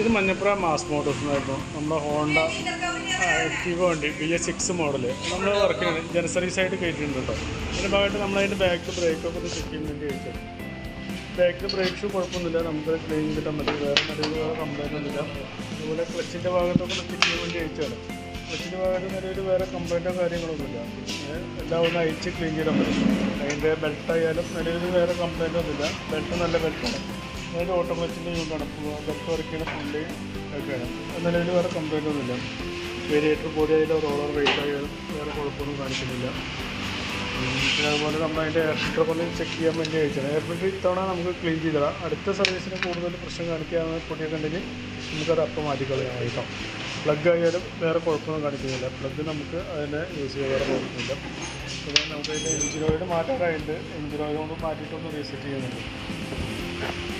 ഇത് Manjappura mass Motors എന്നായിരുന്നു നമ്മുടെ ഹോണ്ട ആക്റ്റീവ് വണ്ടി ബി എസ് സിക്സ് മോഡൽ നമ്മൾ വർക്ക് ചെയ്യുന്നത് ജന സർവീസ് ആയിട്ട് കയറ്റിയിട്ടുണ്ട് കേട്ടോ അതിന്റെ ഭാഗമായിട്ട് നമ്മളതിന്റെ ബാക്ക് ബ്രേക്കൊക്കെ ഒന്ന് ചെക്ക് ചെയ്യാൻ വേണ്ടി കഴിച്ചത് ബാക്കിൽ ബ്രേക്ക് ഷൂ കുഴപ്പമൊന്നുമില്ല നമുക്ക് ക്ലീൻ കിട്ടാൻ പറ്റും. വേറെ നിലവിൽ വേറെ കംപ്ലൈന്റ് ഒന്നുമില്ല. അതുപോലെ ക്ലച്ചിന്റെ ഭാഗത്തൊക്കെ ഒന്ന് ചെക്ക് ചെയ്യാൻ വേണ്ടി അയച്ചാണ് ക്ലച്ചിന്റെ ഭാഗത്ത് നിലവിൽ വേറെ കംപ്ലൈന്റോ കാര്യങ്ങളൊന്നുമില്ല. എല്ലാം ഒന്ന് അയച്ച് ക്ലീൻ ചെയ്താൽ മതി. അതിന്റെ ബെൽറ്റ് ആയാലും നിലവിൽ വേറെ കംപ്ലൈന്റ് ഒന്നുമില്ല. ബെൽറ്റ് നല്ല ബെൽറ്റാണ് അതായത് ഓട്ടോമാറ്റിക്കലി നടക്കുക യൂണിറ്റാണ് ഡെപ്പ് ഇറക്കിയുടെ ഫുള്ളി ഒക്കെയാണ് നിലവിൽ വേറെ കംപ്ലൈന്റ് ഒന്നുമില്ല. വേരിയേറ്റർ ബോഡി ആയാലും റോളർ വെയിറ്റ് ആയാലും വേറെ കുഴപ്പമൊന്നും കാണിക്കുന്നില്ല. പിന്നെ അതുപോലെ നമ്മൾ അതിന്റെ എയർ ഫിൽറ്റർ ഒന്ന് ചെക്ക് ചെയ്യാൻ വേണ്ടി അയച്ചത് എയർ ഫിൽറ്റർ ഇത്തവണ നമുക്ക് ക്ലീൻ ചെയ്തതാണ് അടുത്ത സർവീസിന് കൂടുതൽ പ്രശ്നം കാണിക്കാന്ന് പൊട്ടിയ ഉണ്ടെങ്കിൽ നമുക്കത് അപ്പം മാറ്റിക്കളയാം കേട്ടോ. പ്ലഗ് ആയാലും വേറെ കുഴപ്പമൊന്നും കാണിക്കുന്നില്ല. പ്ലഗ് നമുക്ക് അതിനെ യൂസ് ചെയ്യാൻ വേറെ കുഴപ്പമില്ല. പിന്നെ നമുക്ക് അതിന്റെ എഞ്ചിൻ ഓയിൽ മാറ്റാറായിട്ടുണ്ട്. എഞ്ചിൻ ഓയിൽ കൊണ്ട് മാറ്റിയിട്ടൊന്ന് റീസെറ്റ് ചെയ്യുന്നുണ്ട്.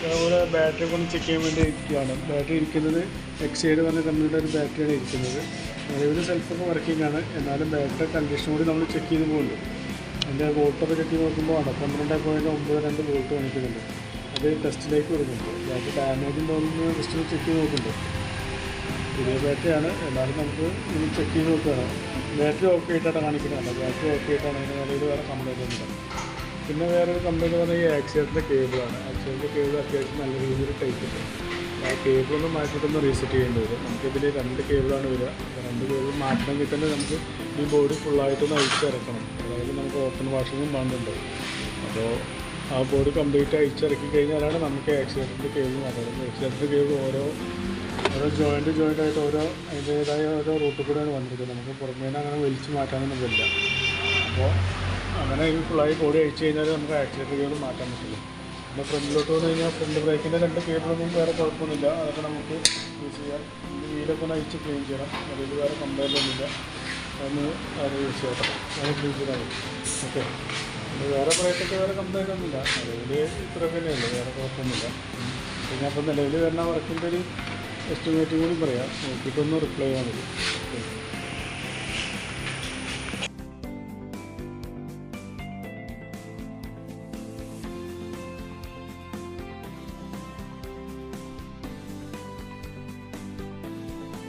അതുപോലെ ബാറ്ററി കൊണ്ട് ചെക്ക് ചെയ്യാൻ വേണ്ടി ഇരിക്കുകയാണ്. ബാറ്ററി ഇരിക്കുന്നത് എക്സൈഡ് പറഞ്ഞ കമ്പനിയുടെ ഒരു ബാറ്ററിയാണ് ഇരിക്കുന്നത്. നിലവിൽ സെൽഫൊക്കെ വർക്കിംഗ് ആണ്. എന്നാലും ബാറ്ററി കണ്ടീഷൻ കൂടി നമ്മൾ ചെക്ക് ചെയ്ത് പോകുന്നുണ്ട്. അതിന്റെ വോൾട്ടൊക്കെ ചെക്ക് ചെയ്ത് നോക്കുമ്പോൾ ആണ് പന്ത്രണ്ട് പോയിന്റ് ഒമ്പത് രണ്ട് വോൾട്ട് കാണിക്കുന്നുണ്ട്. അത് ടെസ്റ്റിലേക്ക് വരുന്നുണ്ട്. ബാറ്ററി ഡാമേജും തോന്നുന്നു ടെസ്റ്റിൽ ചെക്ക് ചെയ്ത് നോക്കുന്നുണ്ട്. പുതിയ ബാറ്ററിയാണ് എന്നാലും നമുക്ക് ഇത് ചെക്ക് ചെയ്ത് നോക്കുകയാണ്. ബാറ്ററി ഓക്കെ ആയിട്ടാണ് കാണിക്കുന്നത്. ബാറ്ററി ഓക്കെ ആയിട്ടാണ്. അതിന് നിലയിൽ വേറെ കംപ്ലൈന്റ് ഒന്നുമില്ല. പിന്നെ വേറൊരു കംപ്ലൈന്റ് പറഞ്ഞാൽ ഈ ആക്സിഡന്റെ കേബിളാണ് ആക്സിഡന്റെ കേബിൾ അത്യാവശ്യം നല്ല രീതിയിൽ ടൈറ്റ് ആ കേബിളൊന്ന് മാറ്റിയിട്ടൊന്ന് റീസെറ്റ് ചെയ്യേണ്ടി വരും. നമുക്കിതിൽ രണ്ട് കേബിളാണ് വരിക. രണ്ട് കേബിൾ മാറ്റണമെങ്കിൽ തന്നെ നമുക്ക് ഈ ബോഡി ഫുള്ളായിട്ടൊന്ന് അഴിച്ചിറക്കണം അതായത് നമുക്ക് ഓപ്പൺ വാഷിങ്ങും വേണ്ടുണ്ട്. അപ്പോൾ ആ ബോർഡ് കംപ്ലീറ്റ് അഴിച്ചിറക്കി കഴിഞ്ഞാലാണ് നമുക്ക് ആക്സിഡന്റ് കേബിൾ മാറ്റുന്നത് ആക്സിഡന്റ് കേബിൾ ഓരോ ഓരോ ജോയിന്റ് ജോയിന്റ് ആയിട്ട് ഓരോ അതിന്റേതായ ഓരോ റൂട്ടിൽ കൂടെയാണ് വന്നിരിക്കുന്നത്. നമുക്ക് പുറമേ അങ്ങനെ വലിച്ചു മാറ്റാനൊന്നും പറ്റില്ല. അപ്പോൾ അങ്ങനെ ഈ ഫുള്ളായി കോടി അഴിച്ചു കഴിഞ്ഞാൽ നമുക്ക് ആക്സിലേറ്റർ ഗിയർ മാറ്റാൻ പറ്റില്ല പിന്നെ ഫ്രണ്ടിലോട്ട് വന്നു കഴിഞ്ഞാൽ ഫ്രണ്ട് ബ്രേക്കിന്റെ രണ്ട് കേബിളൊന്നും വേറെ കുഴപ്പമൊന്നുമില്ല. അതൊക്കെ നമുക്ക് യൂസ് ചെയ്യാം. വീടൊക്കെ ഒന്ന് അഴിച്ച് ക്ലീൻ ചെയ്യണം. അതിൽ വേറെ കംപ്ലൈന്റ് ഒന്നുമില്ല. അതൊന്ന് അത് യൂസ് ചെയ്യട്ടെ. അത് ക്ലീൻ ചെയ്താൽ ഓക്കെ വേറെ ബ്രേക്കൊക്കെ വേറെ കംപ്ലൈന്റ് ഒന്നുമില്ല. നിലവിൽ ഇത്ര തന്നെയുള്ളൂ വേറെ കുഴപ്പമൊന്നുമില്ല. പിന്നെ അപ്പോൾ നിലവിൽ വരുന്ന വർക്കിന്റെ ഒരു എസ്റ്റിമേറ്റ് കൂടി പറയാം. നോക്കിയിട്ടൊന്ന് റിപ്ലൈ ചെയ്യാൻ മതി.